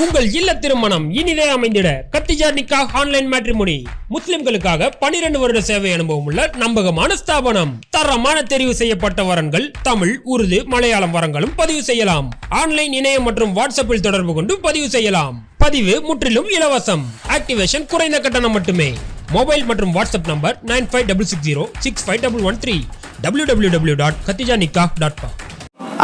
உங்கள் இல்ல திருமணம் இனிதே அமைந்திட கத்திஜா நிக்கா ஆன்லைன் மேட்ரிமோனி முஸ்லிம்களுக்காக 12 வருட சேவை அனுபவம் உள்ள நம்பகமான ஸ்தாபனம். தரமான தெரிவு செய்யப்பட்ட வரன்கள் தமிழ் உருது மலையாளம் வரங்களும் பதிவு செய்யலாம். ஆன்லைன் இணையம் மற்றும் வாட்ஸ்அப்பில் தொடர்பு கொண்டு பதிவு செய்யலாம். பதிவு முற்றிலும் இலவசம். ஆக்டிவேஷன் குறைந்த கட்டணம் மட்டுமே. மொபைல் மற்றும் WhatsApp number nine five double six zero six five double one three W W W dot Khadija Nikah dot com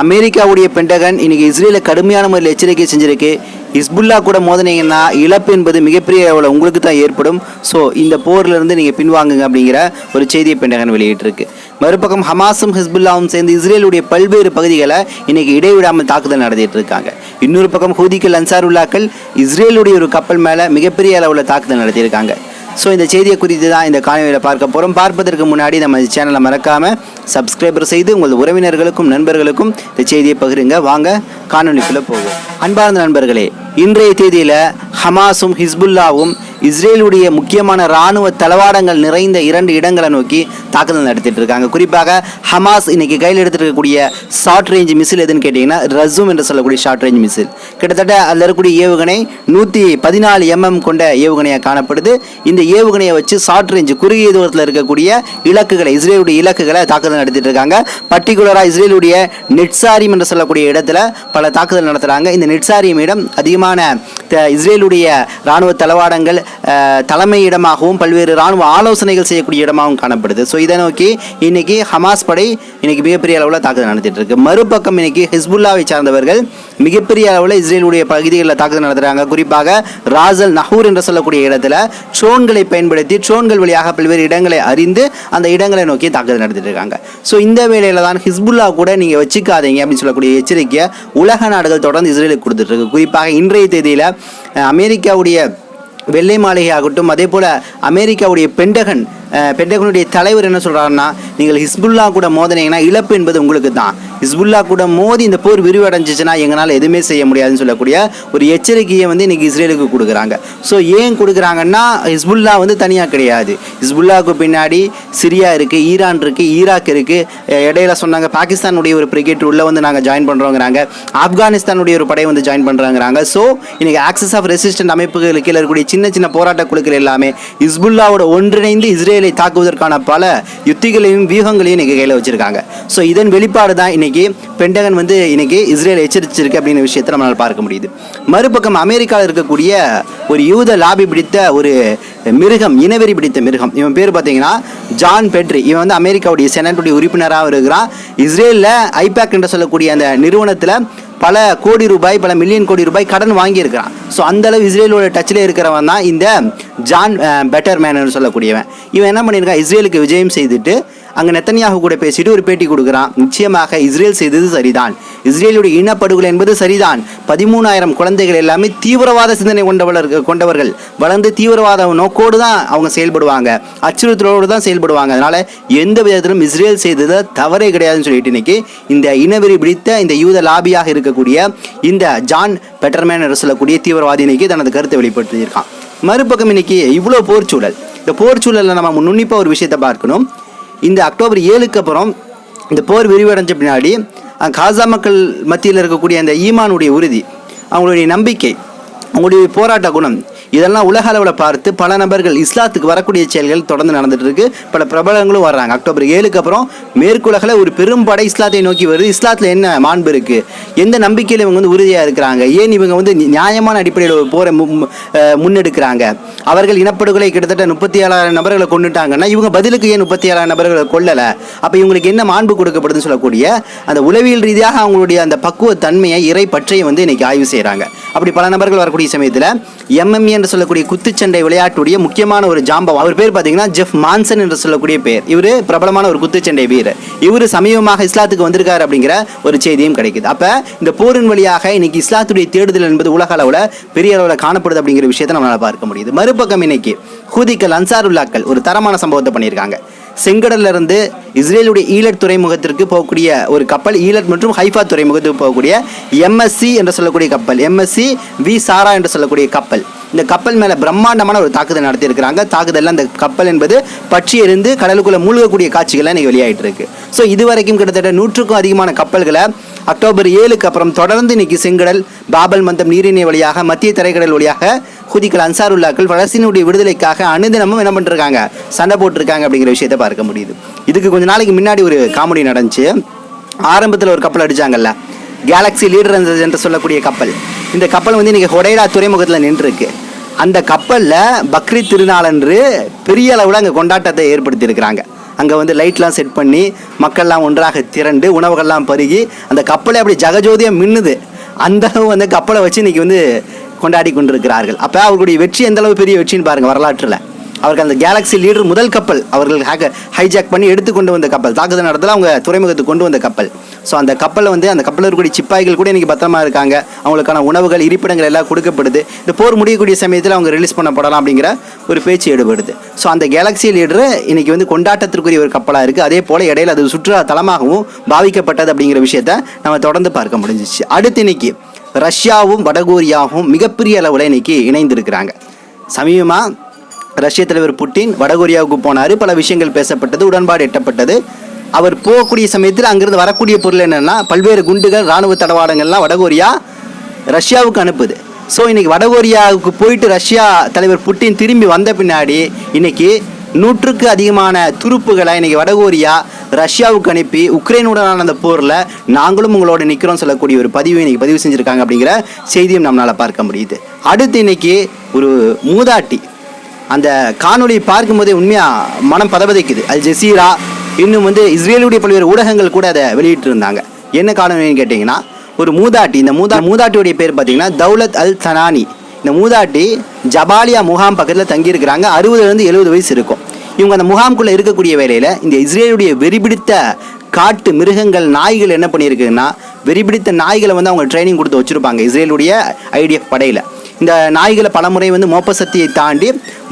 அமெரிக்காவுடைய பென்டகன் இன்னைக்கு இஸ்ரேலை கடுமையான முறையில் எச்சரிக்கை செஞ்சிருக்கு. ஹிஸ்புல்லா கூட மோதினீங்கன்னா இழப்பு என்பது மிகப்பெரிய அளவில் உங்களுக்கு தான் ஏற்படும். ஸோ இந்த போர்லேருந்து நீங்கள் பின்வாங்குங்க அப்படிங்கிற ஒரு செய்தியை பெண்டகன் வெளியிட்டிருக்கு. மறுபக்கம் ஹமாஸும் ஹிஸ்புல்லாவும் சேர்ந்து இஸ்ரேலுடைய பல்வேறு பகுதிகளை இன்னைக்கு இடைவிடாமல் தாக்குதல் நடத்திட்டு இருக்காங்க இன்னொரு பக்கம் ஹூதிக்கள் அன்சாருல்லாக்கள் இஸ்ரேலுடைய ஒரு கப்பல் மேலே மிகப்பெரிய அளவில் தாக்குதல் நடத்தியிருக்காங்க. ஸோ இந்த செய்தியை குறித்து தான் இந்த காணொலியில் பார்க்க போகிறோம் பார்ப்பதற்கு முன்னாடி நம்ம சேனலை மறக்காமல் சப்ஸ்கிரைபர் செய்து உங்கள் உறவினர்களுக்கும் நண்பர்களுக்கும் இந்த செய்தியை பகிருங்க. வாங்க காணொலிக்குள்ளே போகும் அன்பார்ந்த நண்பர்களே இன்றைய தேதியில் ஹமாஸும் ஹிஸ்புல்லாவும் இஸ்ரேலுடைய முக்கியமான இராணுவ தளவாடங்கள் நிறைந்த இரண்டு இடங்களை நோக்கி தாக்குதல் நடத்திட்டு இருக்காங்க. குறிப்பாக ஹமாஸ் இன்னைக்கு கையில் எடுத்துட்டு இருக்கக்கூடிய ஷார்ட் ரேஞ்ச் மிசில் எதுன்னு கேட்டிங்கன்னா ரசூம் என்று சொல்லக்கூடிய ஷார்ட் ரேஞ்ச் மிசில் கிட்டத்தட்ட அதில் இருக்கக்கூடிய ஏவுகணை நூற்றி பதினாலு எம்எம் கொண்ட ஏவுகணையாக காணப்படுது. இந்த ஏவுகணையை வச்சு ஷார்ட் ரேஞ்ச் குறுகிய தூரத்தில் இருக்கக்கூடிய இலக்குகளை இஸ்ரேலுடைய இலக்குகளை தாக்குதல் நடத்திட்டு இருக்காங்க. பர்டிகுலராக இஸ்ரேலுடைய நெட்சாரிம் என்று சொல்லக்கூடிய இடத்துல பல தாக்குதல் நடத்துகிறாங்க இந்த நெட்சாரியம் இடம் அதிகமான இஸ்ரேலுடைய இராணுவ தளவாடங்கள் தலைமையிடமாகவும் பல்வேறு இராணுவ ஆலோசனைகள் செய்யக்கூடிய இடமாகவும் காணப்படுது. ஸோ இதை நோக்கி இன்னைக்கு ஹமாஸ் படை இன்னைக்கு மிகப்பெரிய அளவில் தாக்குதல் நடத்திட்டு இருக்கு. மறுபக்கம் இன்னைக்கு ஹிஸ்புல்லாவை சார்ந்தவர்கள் மிகப்பெரிய அளவில் இஸ்ரேலுடைய பகுதிகளில் தாக்குதல் நடத்துகிறாங்க குறிப்பாக ராசல் நஹூர் என்று சொல்லக்கூடிய இடத்துல ட்ரோன்களை பயன்படுத்தி ட்ரோன்கள் வழியாக பல்வேறு இடங்களை அறிந்து அந்த இடங்களை நோக்கி தாக்குதல் நடத்திட்டு இருக்காங்க. ஸோ இந்த வேளையில் தான் ஹிஸ்புல்லா கூட நீங்கள் வச்சுக்காதீங்க அப்படின்னு சொல்லக்கூடிய எச்சரிக்கையை உலக நாடுகள் தொடர்ந்து இஸ்ரேலுக்கு கொடுத்துட்டு இருக்கு. குறிப்பாக இன்றைய தேதியில் அமெரிக்காவுடைய வெள்ளை மாளிகை ஆகட்டும் அதே போல் அமெரிக்காவுடைய பெண்டகன் பெண்டகனுடைய தலைவர் என்ன சொல்கிறாருன்னா நீங்கள் ஹிஸ்புல்லா கூட மோதனைங்கன்னா இழப்பு என்பது உங்களுக்கு தான் ஹிஸ்புல்லா கூட மோதி இந்த போர் விரிவடைஞ்சிச்சுன்னா எங்களால் எதுவுமே செய்ய முடியாதுன்னு சொல்லக்கூடிய ஒரு எச்சரிக்கையை வந்து இன்னைக்கு இஸ்ரேலுக்கு கொடுக்குறாங்க. ஸோ ஏன் கொடுக்குறாங்கன்னா ஹிஸ்புல்லா வந்து தனியாக கிடையாது. ஹிஸ்புல்லாவுக்கு பின்னாடி சிரியா இருக்குது ஈரான் இருக்குது ஈராக் இருக்குது இடையில சொன்னாங்க பாகிஸ்தானுடைய ஒரு பிரிகேட் உள்ளே வந்து நாங்கள் ஜாயின் பண்ணுறோங்கிறாங்க ஆப்கானிஸ்தானுடைய ஒரு படை வந்து ஜாயின் பண்ணுறாங்கிறாங்க ஸோ இன்னைக்கு ஆக்சஸ் ஆஃப் ரெசிஸ்டன்ட் அமைப்புகளுக்கு கீழே இருக்கக்கூடிய சின்ன சின்ன போராட்ட குழுக்கள் எல்லாமே ஹிஸ்புல்லாவோட ஒன்றிணைந்து இஸ்ரேலை தாக்குவதற்கான பல யுத்திகளையும் வியூகங்களையும் இன்னைக்கு கையில் வச்சிருக்காங்க. ஸோ இதன் வெளிப்பாடு தான் இன்னைக்கு பென்டகன் வந்து இன்னைக்கு இஸ்ரேல் எச்சரிச்சிருக்கு அப்படிங்கிற விஷயத்தை நம்மளால் பார்க்க முடியுது. மறுபக்கம் அமெரிக்காவில் இருக்கக்கூடிய ஒரு யூத லாபி பிடித்த ஒரு மிருகம் இனவெறி பிடித்த மிருகம். இவன் பேர் பார்த்தீங்கன்னா ஜான் பெட்ரி. இவன் வந்து அமெரிக்காவுடைய செனட்டுடைய உறுப்பினராக இருக்கிறான். இஸ்ரேலில் ஐபேக் என்று சொல்லக்கூடிய அந்த நிறுவனத்தில் பல கோடி ரூபாய் பல மில்லியன் கோடி ரூபாய் கடன் வாங்கியிருக்கிறான். ஸோ அந்தளவு இஸ்ரேலோட டச்சில் இருக்கிறவன் தான் இந்த ஜான் பெட்டர் மேனு சொல்லக்கூடியவன். இவன் என்ன பண்ணியிருக்கான்? இஸ்ரேலுக்கு விஜயம் செய்துட்டு அங்கே நெத்தனியாக கூட பேசிட்டு ஒரு பேட்டி கொடுக்குறான். நிச்சயமாக இஸ்ரேல் செய்தது சரிதான். இஸ்ரேலுடைய இனப்படுகொலை என்பது சரிதான். பதிமூணாயிரம் குழந்தைகள் எல்லாமே தீவிரவாத சிந்தனை கொண்டவர்கள் கொண்டவர்கள். வளர்ந்து தீவிரவாத நோக்கோடு தான் அவங்க செயல்படுவாங்க. அச்சுறுத்தலோடு தான் செயல்படுவாங்க. அதனால எந்த விதத்திலும் இஸ்ரேல் செய்தது தவறே கிடையாதுன்னு சொல்லிட்டு இன்னைக்கு இந்த இனவெறி பிடித்த இந்த யூத லாபியாக இருக்கக்கூடிய இந்த ஜான் பெட்டர்மேன் என்று சொல்லக்கூடிய தீவிரவாதி இன்னைக்கு தனது கருத்தை வெளிப்படுத்தியிருக்கான். மறுபக்கம் இன்னைக்கு இவ்வளோ போர் சூழல் இந்த போர் சூழலில் நம்ம நுண்ணிப்பாக ஒரு விஷயத்தை பார்க்கணும். இந்த அக்டோபர் ஏழுக்கு அப்புறம் இந்த போர் விரிவடைஞ்ச பின்னாடி காசா மக்கள் மத்தியில் இருக்கக்கூடிய அந்த ஈமானுடைய உறுதி அவங்களுடைய நம்பிக்கை அவங்களுடைய போராட்ட குணம். இதெல்லாம் உலக அளவில் பார்த்து பல நபர்கள் இஸ்லாத்துக்கு வரக்கூடிய செயல்கள் தொடர்ந்து நடந்துட்டு இருக்கு பல பிரபலங்களும் வர்றாங்க. அக்டோபர் ஏழுக்கு அப்புறம் மேற்குலகில் ஒரு பெரும் படை இஸ்லாத்தை நோக்கி வருது. இஸ்லாத்தில் என்ன மாண்பு இருக்கு? எந்த நம்பிக்கையில் இவங்க வந்து உறுதியாக இருக்கிறாங்க? ஏன் இவங்க வந்து நியாயமான அடிப்படையில் ஒரு போரை மு- முன்னெடுக்கிறாங்க? அவர்கள் இனப்படுகொலை கிட்டத்தட்ட முப்பத்தி ஏழாயிரம் நபர்களை கொண்டுட்டாங்கன்னா இவங்க பதிலுக்கு ஏன் முப்பத்தி ஏழாயிரம் நபர்களை கொல்லலை? அப்போ இவங்களுக்கு என்ன மாண்பு கொடுக்கப்படுதுன்னு சொல்லக்கூடிய அந்த உளவியல் ரீதியாக அவங்களுடைய அந்த பக்குவத்தன்மையை இறை பற்றையை வந்து இன்னைக்கு ஆய்வு செய்கிறாங்க அப்படி பல நபர்கள் வரக்கூடிய சமயத்தில் எம்எம்ஏ என்று சொல்லக்கூடிய குத்துச்சண்டை விளையாட்டுடைய முக்கியமான ஒரு ஜாம்பவா அவர் பேர் பார்த்தீங்கன்னா ஜெஃப் மான்சன் என்று சொல்லக்கூடிய பேர். இவர் பிரபலமான ஒரு குத்துச்சண்டை வீரர். இவர் சமீபமாக இஸ்லாத்துக்கு வந்திருக்காரு அப்படிங்கிற ஒரு செய்தியும் கிடைக்குது. அப்போ இந்த போரின் வழியாக இன்னைக்கு இஸ்லாத்துடைய தேடுதல் என்பது உலக அளவில் பெரிய அளவில் காணப்படுது அப்படிங்கிற விஷயத்தை நம்மளால் பார்க்க முடியுது. மறுபக்கம் இன்னைக்கு ஹூதிக்கள் அன்சாருல்லாக்கள் ஒரு தரமான சம்பவத்தை பண்ணியிருக்காங்க. செங்கடல்ல இருந்து இஸ்ரேலுடைய ஈலட் துறைமுகத்திற்கு போகக்கூடிய ஒரு கப்பல் ஈலட் மற்றும் ஹைஃபா துறைமுகத்துக்கு போகக்கூடிய எம்எஸ்சி என்று சொல்லக்கூடிய கப்பல் எம்எஸ்சி வி சாரா என்று சொல்லக்கூடிய கப்பல். இந்த கப்பல் மேலே பிரம்மாண்டமான ஒரு தாக்குதல் நடத்தியிருக்கிறாங்க. தாக்குதலில் அந்த கப்பல் என்பது பற்றி எரிந்து கடலுக்குள்ளே மூழ்கக்கூடிய காட்சிகள்லாம் இன்றைக்கி வெளியாயிட்டு இருக்கு ஸோ இதுவரைக்கும் கிட்டத்தட்ட நூற்றுக்கும் அதிகமான கப்பல்களை அக்டோபர் ஏழுக்கு அப்புறம் தொடர்ந்து இன்னைக்கு செங்கடல் பாபல் மந்தம் நீரிணை வழியாக மத்திய தரைக்கடல் வழியாக ஹுதிகள் அன்சாருல்லாக்கள் பலஸ்தீனுடைய விடுதலைக்காக அனுதினமும் என்ன பண்ணிருக்காங்க? சண்டை போட்டிருக்காங்க அப்படிங்கிற விஷயத்தை பார்க்க முடியுது. இதுக்கு கொஞ்ச நாளைக்கு முன்னாடி ஒரு காமெடி நடந்துச்சு. ஆரம்பத்தில் ஒரு கப்பல் அடித்தாங்கல்ல கேலக்ஸி லீடர் என்று சொல்லக்கூடிய கப்பல். இந்த கப்பல் வந்து இன்றைக்கி ஹொடைடா துறைமுகத்தில் நின்றுருக்கு. அந்த கப்பலில் பக்ரீத் திருநாளன்று பெரிய அளவில் அங்கே கொண்டாட்டத்தை ஏற்படுத்தியிருக்கிறாங்க. அங்கே வந்து லைட்லாம் செட் பண்ணி மக்கள்லாம் ஒன்றாக திரண்டு உணவுகள்லாம் பருகி அந்த கப்பலை அப்படி ஜகஜோதியாக மின்னுது. அந்த அளவு வந்து கப்பலை வச்சு இன்றைக்கி வந்து கொண்டாடி கொண்டிருக்கிறார்கள். அப்போ அவர்களுடைய வெற்றி எந்த அளவு பெரிய வெற்றின்னு பாருங்கள் வரலாற்றில். அவர்கள் அந்த கேலக்ஸி லீடர் முதல் கப்பல் அவர்கள் ஹேக்க ஹைஜாக் பண்ணி எடுத்து கொண்டு வந்த கப்பல். தாக்குதல் நடத்தல அவங்க துறைமுகத்துக்கு கொண்டு வந்த கப்பல். ஸோ அந்த கப்பலில் வந்து அந்த கப்பலில் இருக்கக்கூடிய சிப்பாய்கள் கூட இன்றைக்கி பத்திரமா இருக்காங்க. அவங்களுக்கான உணவுகள் இருப்பிடங்கள் எல்லாம் கொடுக்கப்படுது. இந்த போர் முடியக்கூடிய சமயத்தில் அவங்க ரிலீஸ் பண்ணப்படலாம் அப்படிங்கிற ஒரு பேச்சு ஈடுபடுது ஸோ அந்த கேலக்ஸி லீடர் இன்றைக்கி வந்து கொண்டாட்டத்திற்குரிய ஒரு கப்பலாக இருக்குது அதே போல் இடையில அது சுற்றுலா தலமாகவும் பாவிக்கப்பட்டது அப்படிங்கிற விஷயத்த நம்ம தொடர்ந்து பார்க்க முடிஞ்சிச்சு. அடுத்து இன்னைக்கு ரஷ்யாவும் வடகொரியாவும் மிகப்பெரிய அளவில் இன்னைக்கு இணைந்திருக்கிறாங்க. சமீபமாக ரஷ்ய தலைவர் புட்டின் வடகொரியாவுக்கு போனார். பல விஷயங்கள் பேசப்பட்டது உடன்பாடு எட்டப்பட்டது. அவர் போகக்கூடிய சமயத்தில் அங்கிருந்து வரக்கூடிய பொருள் என்னென்னா பல்வேறு குண்டுகள் இராணுவ தடவாடங்கள்லாம் வடகொரியா ரஷ்யாவுக்கு அனுப்புது. ஸோ இன்றைக்கி வடகொரியாவுக்கு போயிட்டு ரஷ்யா தலைவர் புட்டின் திரும்பி வந்த பின்னாடி இன்றைக்கி நூற்றுக்கு அதிகமான துருப்புகளை இன்னைக்கு வடகொரியா ரஷ்யாவுக்கு அனுப்பி உக்ரைனுடனான அந்த போரில் நாங்களும் உங்களோட நிற்கிறோம் சொல்லக்கூடிய ஒரு பதிவு இன்னைக்கு பதிவு செஞ்சுருக்காங்க அப்படிங்கிற செய்தியும் நம்மளால் பார்க்க முடியுது. அடுத்து இன்னைக்கு ஒரு மூதாட்டி அந்த காணொளியை பார்க்கும்போதே உண்மையாக மனம் பதபதைக்குது. அல் ஜசீரா இன்னும் வந்து இஸ்ரேலுடைய பல்வேறு ஊடகங்கள் கூட அதை வெளியிட்டு இருந்தாங்க என்ன காணொலின்னு கேட்டிங்கன்னா ஒரு மூதாட்டி இந்த மூதா மூதாட்டியுடைய பேர் பார்த்தீங்கன்னா தௌலத் அல் தனானி. இந்த மூதாட்டி ஜபாலியா முகாம் பக்கத்தில் தங்கியிருக்கிறாங்க. அறுபதுலேருந்து எழுபது வயசு இருக்கும். இவங்க அந்த முகாம்குள்ளே இருக்கக்கூடிய வேலையில் இந்த இஸ்ரேலுடைய வெறிபிடித்த காட்டு மிருகங்கள் நாய்கள் என்ன பண்ணியிருக்குன்னா வெறிபிடித்த நாய்களை வந்து அவங்க ட்ரைனிங் கொடுத்து வச்சுருப்பாங்க இஸ்ரேலுடைய ஐடிஎஃப் படையில். இந்த நாய்களை பலமுறை வந்து மோப்ப சக்தியை தாண்டி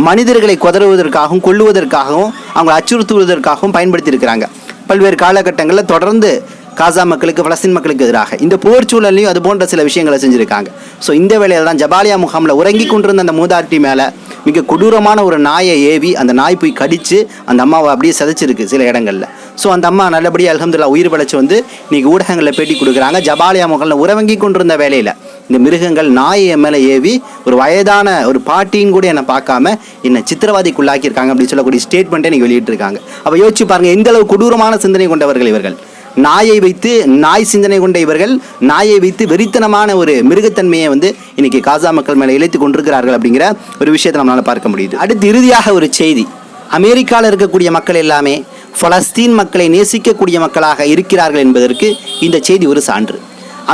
மனிதர்களை கொதறுவதற்காகவும் கொள்ளுவதற்காகவும் அவங்களை அச்சுறுத்துவதற்காகவும் பயன்படுத்தியிருக்கிறாங்க. பல்வேறு காலகட்டங்களில் தொடர்ந்து காசா மக்களுக்கு பலஸ்தீன் மக்களுக்கு எதிராக. இந்த போர் சூழல்லையும் அது போன்ற சில விஷயங்களை செஞ்சுருக்காங்க. ஸோ இந்த வேலையில் தான் ஜபாலியா முகாமில் உறங்கி கொண்டிருந்த அந்த மூதாட்டி மேலே மிக கொடூரமான ஒரு நாயை ஏவி அந்த நாய் போய் கடித்து அந்த அம்மாவை அப்படியே சிதைச்சிருக்கு சில இடங்களில். ஸோ அந்த அம்மா நல்லபடியாக அலமதுல்லா உயிர் படைச்சு வந்து இன்றைக்கி ஊடகங்களில் பேட்டி கொடுக்குறாங்க. ஜபாலியா முகாமில் உறங்கி கொண்டிருந்த வேலையில் இந்த மிருகங்கள் நாயை மேலே ஏவி ஒரு வயதான ஒரு பாட்டியும் கூட என்னை பார்க்காம என்னை சித்திரவாதிக்குள்ளாக்கியிருக்காங்க அப்படின்னு சொல்லக்கூடிய ஸ்டேட்மெண்ட்டை நீங்கள் வெளியிட்டிருக்காங்க. அப்போ யோசிச்சு பாருங்கள் எந்த அளவு கொடூரமான சிந்தனை கொண்டவர்கள் இவர்கள். நாயை வைத்து நாய் சிந்தனை கொண்ட இவர்கள் நாயை வைத்து வெறித்தனமான ஒரு மிருகத்தன்மையை வந்து இன்னைக்கு காசா மக்கள் மேலே இழைத்து கொண்டிருக்கிறார்கள் அப்படிங்கிற ஒரு விஷயத்தை நம்மளால் பார்க்க முடியுது. அடுத்து இறுதியாக ஒரு செய்தி. அமெரிக்காவில் இருக்கக்கூடிய மக்கள் எல்லாமே பலஸ்தீன் மக்களை நேசிக்கக்கூடிய மக்களாக இருக்கிறார்கள் என்பதற்கு இந்த செய்தி ஒரு சான்று.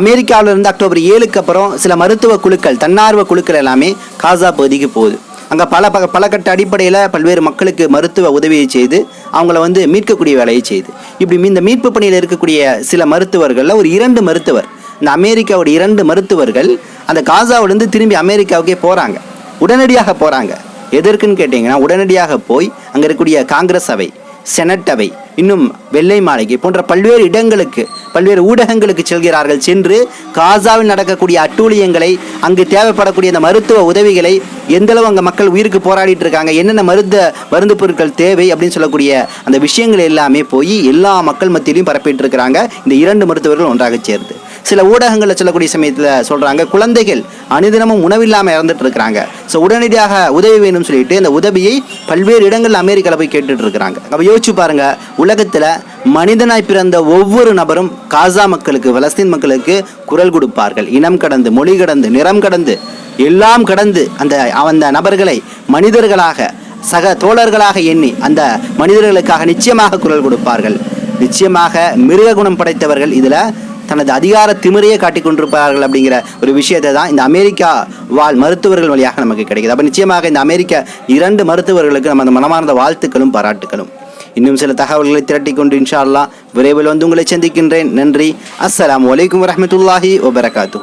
அமெரிக்காவிலிருந்து அக்டோபர் ஏழுக்கு அப்புறம் சில மருத்துவ குழுக்கள் தன்னார்வ குழுக்கள் எல்லாமே காசா பகுதிக்கு போகுது. அங்கே பல ப பலகட்ட அடிப்படையில் பல்வேறு மக்களுக்கு மருத்துவ உதவியை செய்து அவங்கள வந்து மீட்கக்கூடிய வேலையை செய்து. இப்படி இந்த மீட்பு பணியில் இருக்கக்கூடிய சில மருத்துவர்களில் ஒரு இரண்டு மருத்துவர் இந்த அமெரிக்காவோட இரண்டு மருத்துவர்கள் அந்த காசாவிலேருந்து திரும்பி அமெரிக்காவுக்கே போகிறாங்க உடனடியாக போகிறாங்க எதற்குன்னு கேட்டிங்கன்னா உடனடியாக போய் அங்கே இருக்கக்கூடிய காங்கிரஸ் அவை செனட் அவை இன்னும் வெள்ளை மாளிகை போன்ற பல்வேறு இடங்களுக்கு பல்வேறு ஊடகங்களுக்கு செல்கிறார்கள். சென்று காசாவில் நடக்கக்கூடிய அட்டூழியங்களை அங்கு தேவைப்படக்கூடிய அந்த மருத்துவ உதவிகளை எந்தளவு அங்கே மக்கள் உயிருக்கு போராடிட்டு இருக்காங்க என்னென்ன மருந்த மருந்து பொருட்கள் தேவை அப்படின்னு சொல்லக்கூடிய அந்த விஷயங்கள் எல்லாமே போய் எல்லா மக்கள் மத்தியிலையும் பரப்பிட்டு இருக்கிறாங்க. இந்த இரண்டு மருத்துவர்கள் ஒன்றாக சேர்ந்து. சில ஊடகங்களில் சொல்லக்கூடிய சமயத்தில் சொல்கிறாங்க குழந்தைகள் அனுதினமும் உணவில்லாமல் இறந்துட்டு இருக்கிறாங்க. ஸோ உடனடியாக உதவி வேணும்னு சொல்லிட்டு இந்த உதவியை பல்வேறு இடங்களில் அமெரிக்காவில் போய் கேட்டுட்டு இருக்கிறாங்க. அப்போ யோசிச்சு பாருங்கள் உலகத்தில் மனிதனாய் பிறந்த ஒவ்வொரு நபரும் காசா மக்களுக்கு பலஸ்தீன் மக்களுக்கு குரல் கொடுப்பார்கள். இனம் கடந்து மொழி கடந்து நிறம் கடந்து எல்லாம் கடந்து அந்த அந்த நபர்களை மனிதர்களாக சக தோழர்களாக எண்ணி அந்த மனிதர்களுக்காக நிச்சயமாக குரல் கொடுப்பார்கள். நிச்சயமாக மிருக குணம் படைத்தவர்கள் இதில் தனது அதிகார திமிரையே காட்டிக் கொண்டிருப்பார்கள் அப்படிங்கிற ஒரு விஷயத்தை தான் இந்த அமெரிக்கா வாழ் மருத்துவர்கள் வழியாக நமக்கு கிடைக்குது. அப்போ நிச்சயமாக இந்த அமெரிக்க இரண்டு மருத்துவர்களுக்கு நம்ம அந்த மனமார்ந்த வாழ்த்துக்களும் பாராட்டுகளும் இன்னும் சில தகவல்களை திரட்டிக் கொண்டு இன்ஷா அல்லா விரைவில் வந்து உங்களை சந்திக்கின்றேன். நன்றி. அஸ்ஸலாமு வலைக்கம் வரமத்துல்லாஹி வபரகாத்து